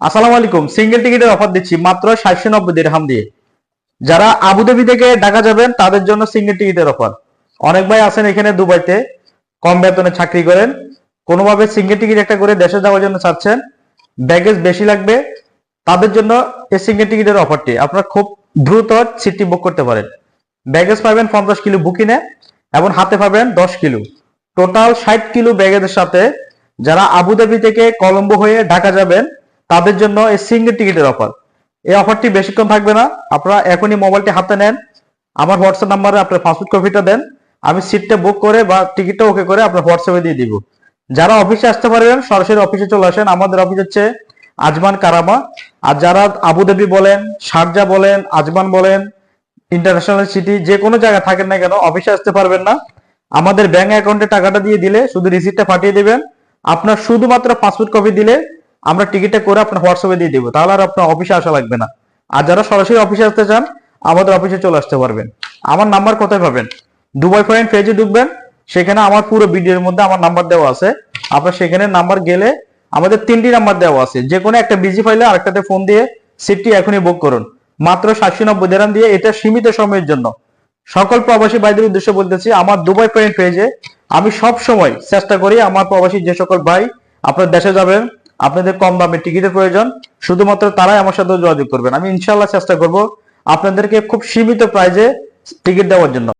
আসসালামু আলাইকুম। সিঙ্গেল টিকিটের অফার দিচ্ছি মাত্র সাতশো নব্বই দিরহাম দিয়ে। যারা আবুধাবি থেকে ঢাকা যাবেন, তাদের জন্য সিঙ্গেল টিকিটের অফার অনেক ভাই আছেন এখানে দুবাইতে, কম বেতনে চাকরি করেন। কোনোভাবে সিঙ্গেল টিকিট একটা করে দেশে যাওয়ার জন্য চাচ্ছেন। ব্যাগেজ বেশি লাগবে। তাদের জন্য এই সিঙ্গেল টিকিটের অফারটি আপনারা খুব দ্রুত সিটটি বুক করতে পারেন। ব্যাগেজ পাবেন পঞ্চাশ কিলো বুকিনে এবং হাতে পাবেন দশ কিলো। টোটাল ষাট কিলো ব্যাগেজের সাথে যারা আবুধাবি থেকে কলম্বো হয়ে ঢাকা যাবেন তাদের জন্য এই সিঙ্গেল টিকিটের অফার এই অফারটি বেশিক্ষণ থাকবে না। আপনারা এখনই মোবাইলটি হাতে নেন। আমার হোয়াটসঅ্যাপ নাম্বারে আপনার পাসপোর্ট কপিটা দেন। আমি সিটটা বুক করে বা টিকিটটা ওকে করে আপনার হোয়াটসঅ্যাপে দিয়ে দিব। যারা অফিসে আসতে পারবেন, সরাসরি অফিসে চলে আসেন। আমাদের অফিস হচ্ছে আজমান কারামা। আর যারা আবুধাবি বলেন, শারজা বলেন, আজমান বলেন ইন্টারন্যাশনাল সিটি যে কোনো জায়গায় থাকেন না কেন অফিসে আসতে পারবেন না। আমাদের ব্যাংক অ্যাকাউন্টে টাকাটা দিয়ে দিলে শুধু রিসিপ্টটা পাঠিয়ে দেবেন। আপনার শুধুমাত্র পাসপোর্ট কপি দিলে আমরা টিকিটটা করে আপনার হোয়াটসঅ্যাপে দিয়ে দিব। তাহলে আর আপনার অফিসে আসা লাগবে না। আর যারা সরাসরি অফিসে আসতে চান, আমাদের অফিসে চলে আসতে পারবেন। আমার নাম্বার কোথায় পাবেন? দুবাই পয়েন্ট পেজে ঢুকবেন। সেখানে আমার পুরো ভিডিওর মধ্যে আমার নাম্বার দেওয়া আছে। আপনার সেখানে নাম্বার গেলে আমাদের তিনটি নাম্বার দেওয়া আছে। যে কোনো একটা বিজি ফাইলে আরেকটাতে ফোন দিয়ে সিটটি এখনই বুক করুন। মাত্র সাতশো নব্বই দেরাম দিয়ে এটা সীমিত সময়ের জন্য। সকল প্রবাসী ভাইদের উদ্দেশ্যে বলতেছি, আমার দুবাই পয়েন্ট পেজে আমি সব সময় চেষ্টা করি, আমার প্রবাসী যে সকল ভাই আপনার দেশে যাবেন আপনাদের কম দামে টিকিটের প্রয়োজন, শুধুমাত্র তারাই আমার সাথে যোগাযোগ করবেন। আমি ইনশাল্লাহ চেষ্টা করব আপনাদেরকে খুব সীমিত প্রাইজে টিকিট দেওয়ার জন্য।